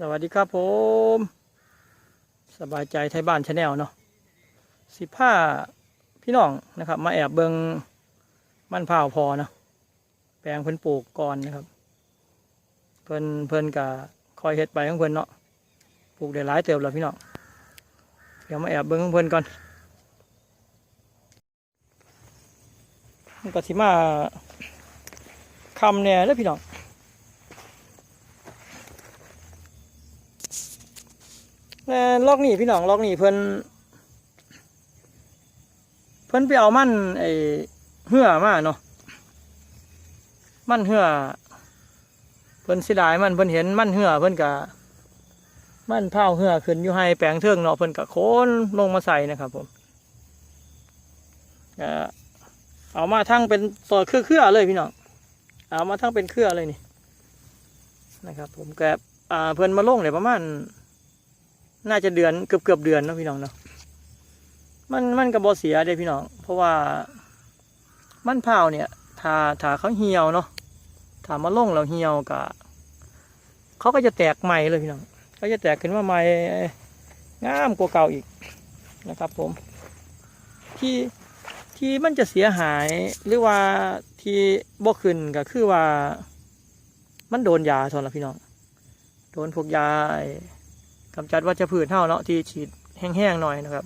สวัสดีครับผม สบายใจไทยบ้านชาแนลเนาะสิผ้าพี่น้องนะครับ มาแอบเบิงมันพร้าพอเนาะแปลงเพิ่นปลูกก่อนนะครับ เพิ่นเพิ่นกะคอยเฮ็ดไปของเพิ่นเนาะปลูกได้หลายเติบแล้วพี่น้องเดี๋ยวมาแอบเบิงของเพิ่นก่อนมันก็สิมาคำแหน่เด้อพี่น้อง แม่ลอกนี่พี่น้องลอกนี่เพิ่นเพิ่นไปเอามันไอ้เหื่อมาเนาะมันเหื่อเพิ่นเสิดายมันเพิ่นเห็นมันเหื่อเพิ่นกะมันเผาเหื่อขึ้นอยู่ให้แปลงเทิงเนาะเพิ่นกะโคนลงมาใส่นะครับผมเอามาทั้งเป็นต่อเครือๆเลยพี่น้องเอามาทั้งเป็นเครือเลยนี่นะครับ ผมแกอ่าเพิ่นมาลงเลยประมาณ น่าจะเดือนเกือบเกือบเดือนเนาะพี่น้องเนาะมันมันกระบอเสียเด้พี่น้อง เพราะว่ามันเผาเนี่ยถ้าถ้าเขาเหี่ยวเนาะถ้ามาล่งแล้วเหี่ยวกะเขาก็จะแตกใหม่เลยพี่น้องเขาจะแตกขึ้นมาใหม่งามกว่าเก่าอีกนะครับ ผม ที่ที่มันจะเสียหายหรือว่าที่บ่ขึ้นก็คือว่า มันโดนยาทนละพี่น้อง โดนพวกยา กำจัดวัชพืชเท่าเนาะที่ฉีดแห้งๆหน่อยนะครับ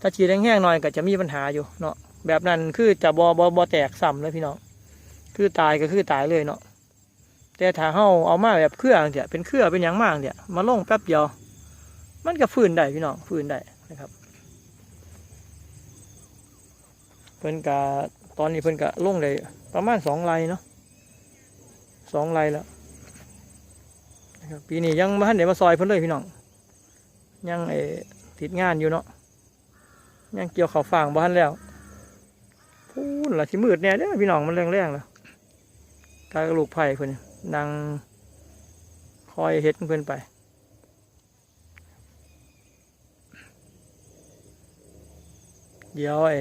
ถ้าฉีดแห้งๆหน่อยก็จะมีปัญหาอยู่เนาะแบบนั้นคือจะบอบอบอแตกซ้ำเลยพี่น้องคือตายก็คือตายเลยเนาะแต่ถ้าเฮาเอามาแบบเครือเดี๋ยเป็นเครือเป็นหยังมากเดี๋ยมาลงแป๊บเดียว มันก็ฟื้นได้พี่น้องฟื้นได้นะครับเพิ่นกะตอนนี้เพิ่นกะลงได้ประมาณสองไรเนาะสองไรแล้วนะครับปีนี้ยังมาทันเดี๋ยวมาซอยเพิ่นเลยพี่น้อง ยังเออติดงานอยู่เนาะยังเกี่ยวเขาฟางบ้านแล้วพูดละที่มืดเนี่ยเด้อพี่น้องมันแรงๆแล้วกายกระลูกไผ่เพิ่นนางคอยเฮ็ดเพิ่อนไปเดี๋ยวไอ้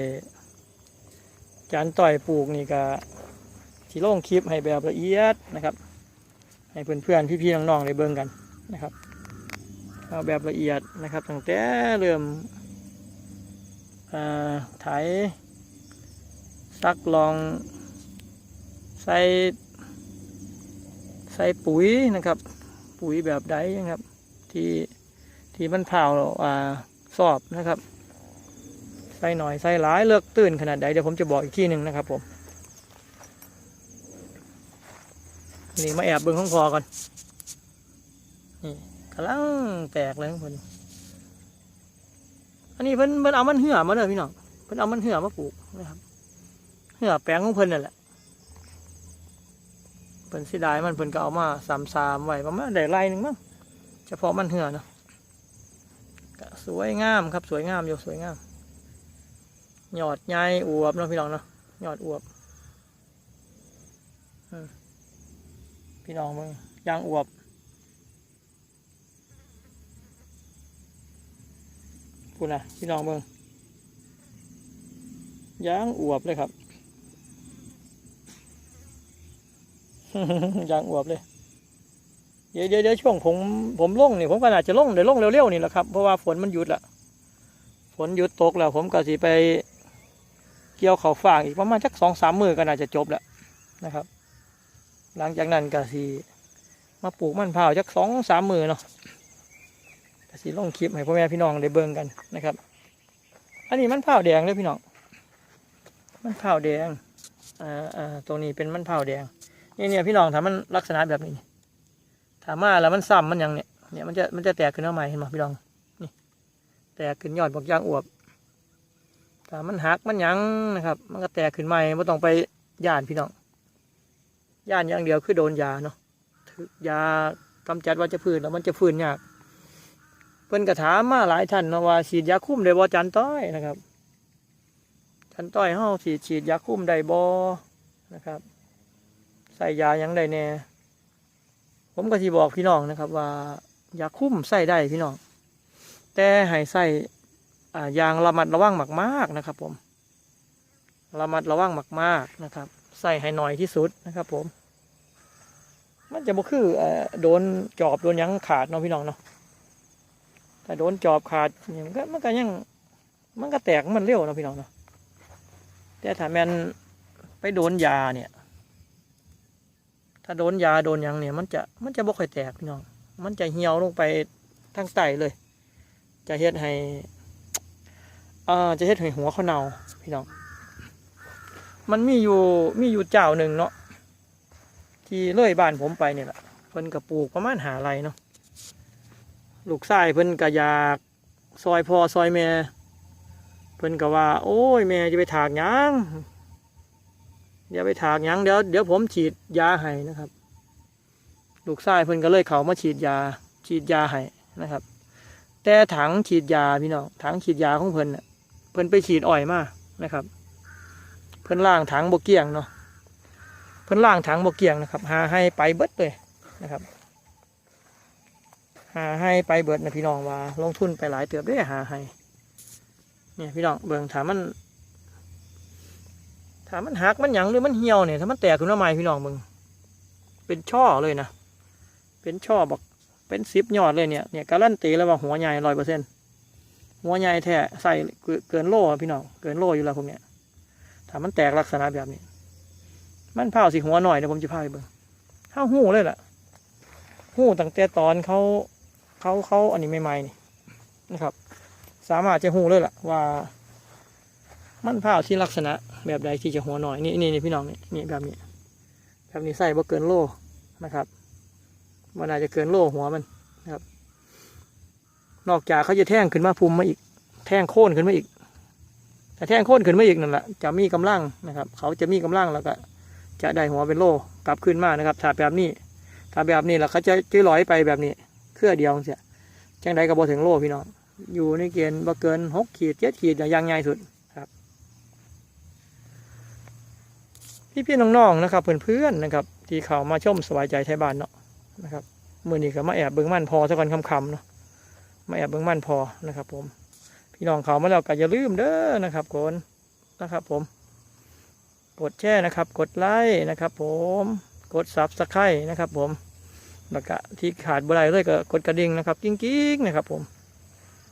จานต่อยปลูกนี่ก็ที่ลงคลิปให้แบบละเอียดนะครับ ให้เพื่อนๆพี่ๆน้องๆได้เบิ่งกันนะครับ เอาแบบละเอียดนะครับตั้งแต่เริ่มอ่าไถซักลองใส่ใส่ปุ๋ยนะครับ ปุ๋ยแบบใดนะครับ ที่ที่มันเผาอ่าสอบนะครับ ใส่หน่อยใส่หลายเลือกตื่นขนาดใดเดี๋ยวผมจะบอกอีกทีหนึ่งนะครับผมนี่มาแอบเบิ้งของพอก่อนนี่ กำลังแตกเลยของเพิ่นอันนี้เพิ่นเพิ่นเอามันเหื่อมาเลยพี่น้องเพิ่นเอามันเหื่อมาปลูกนะครับเหื่อแปลงของเพิ่นนั่นแหละเพิ่นเสียดายมันเพิ่นก็เอามาสามสามไว้ประมาณได้ไร่หนึ่งมั้งเฉพาะมันเหื่อนะก็สวยงามครับสวยงามอยู่สวยงามหยอดใหญ่อวบเนาะพี่น้องเนาะหยอดอวบพี่น้องมึงยางอวบ คุณนะพี่น้องเบิ่งย่างอวบเลยครับย่างอวบเลย เดี๋ยวเดี๋ยวช่วงผมผมลงนี่ผมก็อาจจะลงเดี๋ยวลงเร็วๆนี่แหละครับเพราะว่าฝนมันหยุดละฝนหยุดตกแล้ว ผมก็สิไปเกี่ยวเขาฟางอีกประมาณสักสองสามมือก็น่าจะจบแล้วนะครับ หลังจากนั้นก็สิมาปลูกมันพร้าสักสองสามมือเนาะ ก็สิลงคลิปให้พ่อแม่พี่น้องได้เบิ่งกันนะครับ อันนี้มันเผาแดงเลยพี่น้อง มันเผาแดงอ่าอ่าตรงนี้เป็นมันเผาแดงนี่เนี่ยพี่น้องถามมันลักษณะแบบนี้ ถามมาแล้วมันซ้ำมันยังเนี่ย เนี่ยมันจะมันจะแตกขึ้นมาใหม่เห็นไหมพี่น้องนี่แตกขึ้นยอดบอกยางอวบถามมันหักมันยังนะครับ มันก็แตกขึ้นใหม่ไม่ต้องไปย่านพี่น้องย่านอย่างเดียวคือโดนยาเนาะยากำจัดวัชพืชแล้วมันจะฟื้นยาก เพิ่นก็ถามมาหลายท่านว่าฉีดยาคุมได้บ่จันต้อยนะครับจันต้อยเฮาฉีดฉีดยาคุมได้บ่นะครับ ใส่ยายังได้แน่ผมก็สิบอกพี่น้องนะครับ ว่ายาคุมใส่ได้พี่น้อง แต่ให้ใส่ยางระมัดระวังมาก ๆนะครับ ผมระมัดระวังมาก ๆนะครับ ใส่ให้น้อยที่สุดนะครับ ผม มันจะบ่คือโดนจอบโดนยังขาดเนาะพี่น้องเนาะ ถ้าโดนจอบขาดเนี่ยมันก็มันก็ยังมันก็แตกมันเร็วนะพี่น้องเนาะแต่ถ้าแมนไปโดนยาเนี่ย ถ้าโดนยาโดนยังเนี่ยมันจะมันจะบ่ค่อยแตกพี่น้อง มันจะเหี่ยวลงไปทางใต้เลย จะเฮ็ดให้อ่าจะเฮ็ดให้หัวเขาเน่าพี่น้อง มันมีอยู่มีอยู่เจ้าหนึ่งเนาะที่เลื่อยบ้านผมไปเนี่ยแหละเพิ่นก็ปลูกประมาณหาไรเนาะ ลูกชายเพิ่นก็อยากซอยพ่อซอยแม่ เพิ่นก็ว่า โอ้ยแม่จะไปถากหยังอย่าไปถากหยังเดี๋ยวเดี๋ยวผมฉีดยาให้นะครับ ลูกชายเพิ่นก็เลยเขามาฉีดยาฉีดยาให้นะครับ แต่ถังฉีดยาพี่น้องถังฉีดยาของเพิ่นน่ะเพิ่นไปฉีดอ้อยมานะครับ เพิ่นล่างถังบกเกียงเนาะเพิ่นล่างถังบกเกียงนะครับ หาให้ไปเบิดเลยนะครับ หาให้ไปเบิดนะพี่น้องว่า ลงทุนไปหลายเติบได้หาให้เนี่ยพี่น้องเบิ่งถามมันถามมันหักมันหยังหรือมันเหี่ยวเนี่ยถ้ามันแตกขึ้นมาใหม่พี่น้องเบิ่งเป็นช่อเลยนะเป็นช่อบอกเป็นซิปยอดเลยเนี่ยเนี่ยการันตีแล้วว่าหัวใหญ่ร้อยเปอร์เซ็นต์หัวใหญ่แท้ใส่เกินโลอะพี่น้องเกินโล่อยู่แล้วพวกเนี้ยถ้ามันแตกลักษณะแบบนี้ มันเผาสิหัวหน่อยเดี๋ยวผมจะพาไปเบิ่งข้าหูเลยล่ะหูตั้งแต่ตอนเขา เขาเขาอันนี้ใหม่ๆนี่นะครับ สามารถจะหูเลยล่ะว่า มันเผาที่ลักษณะแบบใดที่จะหัวหน่อยนี่นี่นี่พี่น้องนี่นี่แบบนี้แบบนี้ใส่บ่เกินโลนะครับมันอาจจะเกินโลหัวมันนะครับ นอกจากเขาจะแท่งขึ้นมาภูมิมาอีก แท่งโค่นขึ้นมาอีกแต่แท่งโค่นขึ้นมาอีกนั่นแหละจะมีกำลังนะครับ เขาจะมีกำลังแล้วก็จะได้หัวเป็นโลกลับขึ้นมานะครับถ้าแบบนี้ถ้าแบบนี้แล้วเขาจะจะลอยไปแบบนี้ เครือเดียวเสียจังใดก็บ่ถึงโลพี่น้องอยู่ในเกณฑ์บ่เกินหกขีดเจ็ดขีดอย่างง่ายสุดครับ พี่พี่ๆน้องๆนะครับ เพื่อนๆนะครับ ที่เขามาชมสบายใจไทยบ้านเนาะนะครับมือนี้ก็มาแอบเบิ้งมั่นพอสักก่อนคำๆเนาะมาแอบเบิ้งมั่นพอนะครับ ผม พี่น้องเขามาแล้วก็อย่าลืมเด้อนะครับคนนะครับผม กดแชร์นะครับ กดไลค์นะครับ ผมกดซับสไครต์นะครับ ผม แล้วก็ที่ขาดบ่ได้เลยก็กดกระดิ่งนะครับ กิ้งกิ้งๆนะครับ ผม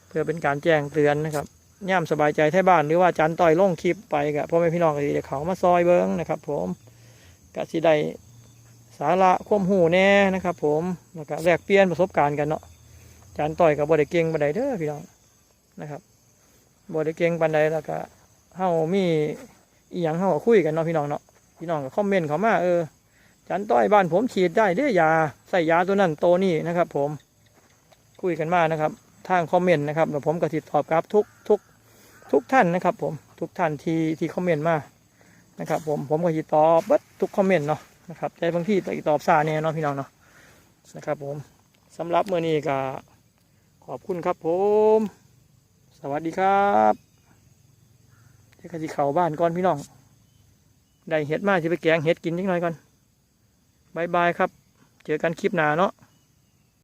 เพื่อเป็นการแจ้งเตือนนะครับย่ามสบายใจไทยบ้านหรือว่าจันต่อยลงคลิปไปกับพ่อแม่พี่น้องก็สิได้เขามาซอยเบิ้งนะครับ ผมก็สิได้สาระควมหูแน่นะครับ ผมแล้วก็แลกเปลี่ยนประสบการณ์กันเนาะจันต่อยกับบ่ได้เก่งบันไดเด้อพี่น้องนะครับบ่ได้เก่งบันไดแล้วก็เฮามีอีหยังเฮาคุยกันเนาะพี่น้องเนาะพี่น้องก็คอมเมนต์เขามาเออ จันต้อยบ้านผมฉีดได้ด้อยาใส่ยาตัวนั้นตัวนี้นะครับ ผมคุยกันมานะครับ ทางคอมเมนต์นะครับเดี๋ยวผมก็ติดตอบกับทุกทุกทุกท่านนะครับ ผมทุกท่านที่ที่คอมเมนต์มานะครับ ผมผมก็ติดตอบบิดทุกคอมเมนต์เนาะนะครับแต่บางที่ติดตอบซาเนี่ยเนาะพี่น้องเนาะนะครับ ผมสำหรับเมื่อนี้ก็ขอบคุณครับ ผม สวัสดีครับเดี๋ยวก็สิเข้าบ้านก่อนพี่น้องได้เห็ดมาจะไปแกงเห็ดกินนิดหน่อยก่อน บายบายครับ เจอกันคลิปหน้าเนาะ